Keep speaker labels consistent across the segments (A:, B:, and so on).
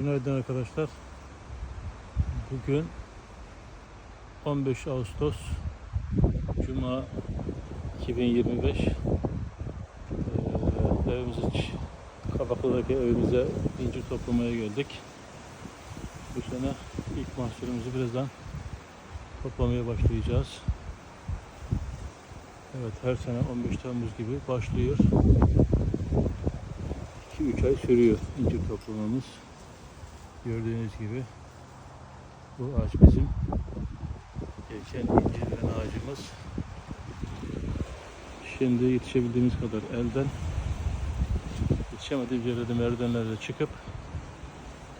A: Günaydın arkadaşlar. Bugün 15 Ağustos Cuma 2025 ee, evimize ç- Kabaklı'daki evimize incir toplamaya geldik. Bu sene ilk mahsulümüzü birazdan toplamaya başlayacağız. Evet her sene 15 Temmuz gibi başlıyor. 2-3 ay sürüyor incir toplamamız. Gördüğünüz gibi bu ağaç bizim geçen incir veren ağacımız. Şimdi yetişebildiğimiz kadar elden yetişemediğimiz yerde de merdivenlerle çıkıp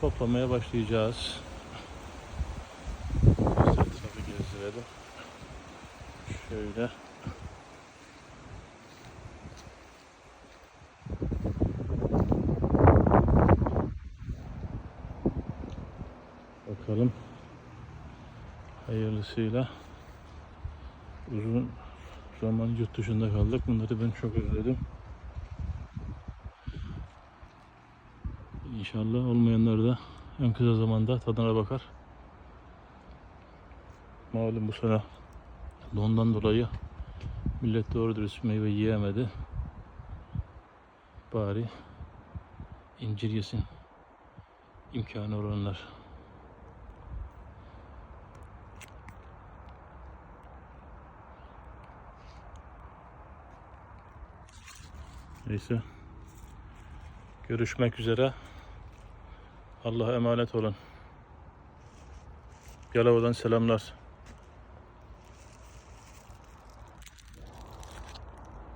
A: toplamaya başlayacağız. Şöyle. Bakalım. Hayırlısıyla uzun zaman yurt dışında kaldık. Bunları ben çok özledim. İnşallah olmayanlar da en kısa zamanda tadına bakar. Malum bu sene dondan dolayı millet doğru dürüst meyve yiyemedi. Bari incir yesin imkanı olanlar. Neyse. Görüşmek üzere. Allah'a emanet olun. Yalova'dan selamlar.